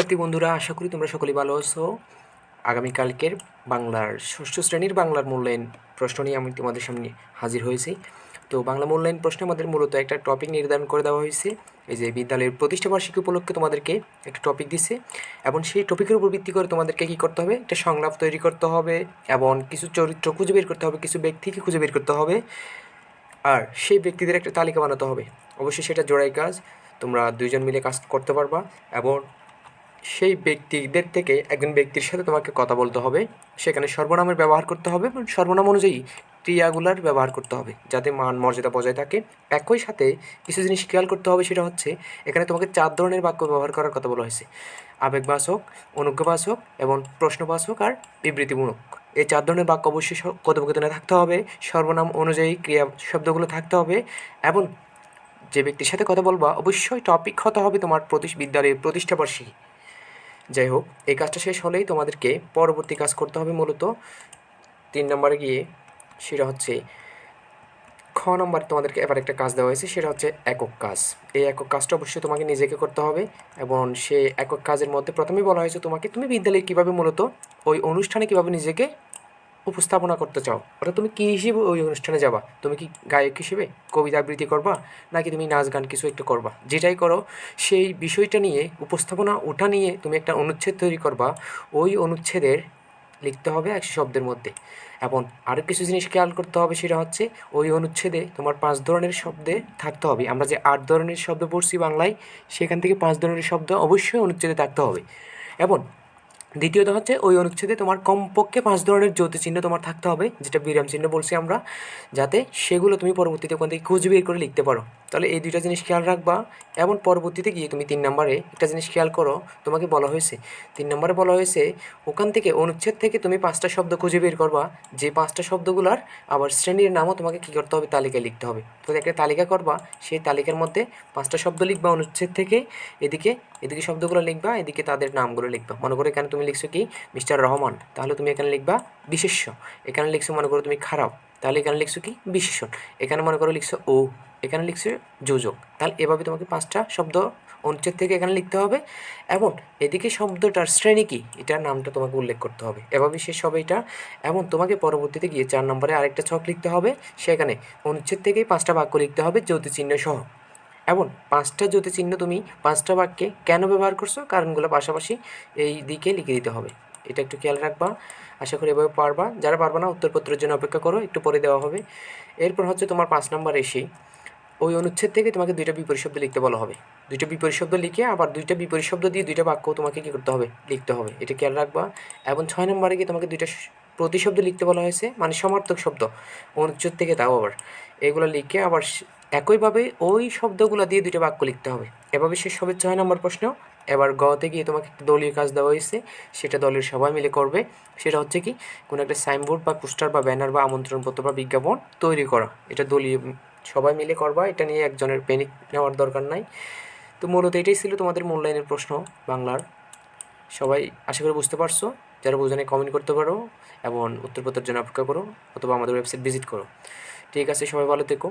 শিক্ষার্থী বন্ধুরা, আশা করি তোমরা সকলেই ভালো আছো। আগামীকালকের বাংলার ষষ্ঠ শ্রেণির বাংলার মূল্যায়ন প্রশ্ন নিয়ে আমি তোমাদের সামনে হাজির হয়েছি। তো বাংলা মূল্যায়ন প্রশ্নে আমাদের মূলত একটা টপিক নির্ধারণ করে দেওয়া হয়েছে। এই যে বিদ্যালয়ের প্রতিষ্ঠা বার্ষিকী উপলক্ষে তোমাদেরকে একটা টপিক দিছে এবং সেই টপিকের উপর ভিত্তি করে তোমাদেরকে কী করতে হবে? একটা সংলাপ তৈরি করতে হবে এবং কিছু চরিত্র খুঁজে বের করতে হবে, কিছু ব্যক্তিকে খুঁজে বের করতে হবে। আর সেই ব্যক্তিদের একটা তালিকা বানাতে হবে। অবশ্যই সেটা জোড়াই কাজ। তোমরা দুইজন মিলে কাজ করতে পারবা এবং সেই ব্যক্তিদের থেকে একজন ব্যক্তির সাথে তোমাকে কথা বলতে হবে, সেখানে সর্বনামের ব্যবহার করতে হবে এবং সর্বনাম অনুযায়ী ক্রিয়াগুলার ব্যবহার করতে হবে যাতে মান, মর্যাদা বজায় থাকে। একই সাথে কিছু জিনিস খেয়াল করতে হবে, সেটা হচ্ছে এখানে তোমাকে চার ধরনের বাক্য ব্যবহার করার কথা বলা হয়েছে। আবেগবাচক, অনুজ্ঞাবাচক এবং প্রশ্নবাচক আর বিবৃতিমূলক। এই চার ধরনের বাক্য অবশ্যই কথোপকথনে থাকতে হবে, সর্বনাম অনুযায়ী ক্রিয়া শব্দগুলো থাকতে হবে এবং যে ব্যক্তির সাথে কথা বলবা, অবশ্যই টপিক হতে হবে তোমার প্রতি বিদ্যালয়ের প্রতিষ্ঠাবার্ষিকী যাই হোক, এই কাজটা শেষ হলেই তোমাদেরকে পরবর্তী কাজ করতে হবে মূলত। তিন নম্বরে গিয়ে সেটা হচ্ছে, খ নম্বর তোমাদেরকে এবার একটা কাজ দেওয়া হয়েছে, সেটা হচ্ছে একক কাজ। এই একক কাজটা অবশ্যই তোমাকে নিজেকে করতে হবে এবং সে একক কাজের মধ্যে প্রথমেই বলা হয়েছে তোমাকে, তুমি বিদ্যালয়ে কীভাবে মূলত ওই অনুষ্ঠানে কীভাবে নিজেকে উপস্থাপনা করতে চাও। অর্থাৎ তুমি কী হিসেবে ওই অনুষ্ঠানে যাবা? তুমি কি গায়ক হিসেবে কবিতা আবৃত্তি করবা? নাকি তুমি নাচ গান কিছু একটা করবা? যেটাই করো, সেই বিষয়টা নিয়ে, উপস্থাপনা ওঠা নিয়ে তুমি একটা অনুচ্ছেদ তৈরি করবা। ওই অনুচ্ছেদের লিখতে হবে একশো শব্দের মধ্যে। এবং আরও কিছু জিনিস খেয়াল করতে হবে, সেটা হচ্ছে ওই অনুচ্ছেদে তোমার পাঁচ ধরনের শব্দে থাকতে হবে। আমরা যে আট ধরনের শব্দ পড়ছি বাংলায়, সেখান থেকে পাঁচ ধরনের শব্দ অবশ্যই অনুচ্ছেদে থাকতে হবে। এবং দ্বিতীয়ত হচ্ছে ওই অনুচ্ছেদে তোমার কমপক্ষে পাঁচ ধরনের চিহ্ন তোমার থাকতে হবে, যেটা বিরাম চিহ্ন বলছি আমরা, যাতে সেগুলো তুমি পরবর্তীতে ওখান থেকে খুঁজে বের করে লিখতে পারো। তাহলে এই দুইটা জিনিস খেয়াল রাখবা, এবং পরবর্তীতে গিয়ে তুমি তিন নম্বরে একটা জিনিস খেয়াল করো, তোমাকে বলা হয়েছে, তিন নম্বরে বলা হয়েছে, ওখান থেকে অনুচ্ছেদ থেকে তুমি পাঁচটা শব্দ খুঁজে বের করবা, যে পাঁচটা শব্দগুলার আবার শ্রেণির নামও তোমাকে কী করতে হবে, তালিকায় লিখতে হবে। তো একটা তালিকা করবা, সেই তালিকার মধ্যে পাঁচটা শব্দ লিখবা অনুচ্ছেদ থেকে, এদিকে এদিকে শব্দগুলো লিখবা, এদিকে তাদের নামগুলো লিখবা। মনে করো এখানে তুমি লিখছো কি? মিস্টার রহমান। তাহলে তুমি এখানে লিখবা বিশেষ্য। এখানে লিখছো মনে করো তুমি খারাপ। তাহলে এখানে লিখছো কি? বিশেষণ এখানে মনে করো লিখছো ও। এখানে লিখছো যোজক। তাহলে এভাবে তোমাকে পাঁচটা শব্দ অনুচ্ছেদ থেকে এখানে লিখতে হবে। এবং এদিকে শব্দটার শ্রেণি কি? এটার নামটা তোমাকে উল্লেখ করতে হবে। এভাবে শেষ হবে এটা। এবং তোমাকে পরবর্তীতে গিয়ে চার নম্বরে আরেকটা ছক লিখতে হবে। সেখানে অনুচ্ছেদ থেকেই পাঁচটা বাক্য লিখতে হবে জ্যোতি চিহ্ন সহ। এবং পাঁচটা চিহ্ন তুমি পাঁচটা বাক্যে কেন ব্যবহার করছ? কারণগুলো পাশাপাশি এই দিকে লিখে দিতে হবে। এটা একটু খেয়াল রাখবা। আশা করি এভাবে পারবা। যারা পারবা না, উত্তরপত্রের জন্য অপেক্ষা করো। একটু পরে দেওয়া হবে। এরপর হচ্ছে তোমার পাঁচ নাম্বার এসেই ওই অনুচ্ছেদ থেকে তোমাকে দুইটা বিপরীত শব্দ লিখতে বলা হবে। দুইটা বিপরীত শব্দ লিখে আবার দুইটা বিপরীত শব্দ দিয়ে দুইটা বাক্য তোমাকে কী করতে হবে? লিখতে হবে। এটা খেয়াল রাখবা। এবং ছয় নম্বরে গিয়ে তোমাকে দুইটা প্রতিশব্দ লিখতে বলা হয়েছে। মানে সমার্থক শব্দ। অনুচ্ছেদ থেকে তাও আবার। এগুলো লিখে আবার একইভাবে ওই শব্দগুলো দিয়ে দুইটা বাক্য লিখতে হবে। এভাবে শেষ হবে ছয় নম্বর প্রশ্ন। এবার গতে গিয়ে তোমাকে একটা দলীয় কাজ দেওয়া হয়েছে। সেটা দলের সবাই মিলে করবে। সেটা হচ্ছে কি? কোনো একটা সাইনবোর্ড বা পোস্টার বা ব্যানার বা আমন্ত্রণপত্র বা বিজ্ঞাপন তৈরি করা। এটা দলীয় সবাই মিলে করবা। এটা নিয়ে একজনের পেনিক নেওয়ার দরকার নাই। তো মূলত এটাই ছিল তোমাদের মূল্যায়নের প্রশ্ন বাংলার। সবাই আশা করি বুঝতে পারছ। যারা বুঝে কমেন্ট করতে পারো এবং উত্তরপত্রের জন্য অপেক্ষা করো অথবা আমাদের ওয়েবসাইট ভিজিট করো। ঠিক আছে, সবাই ভালো থেকো।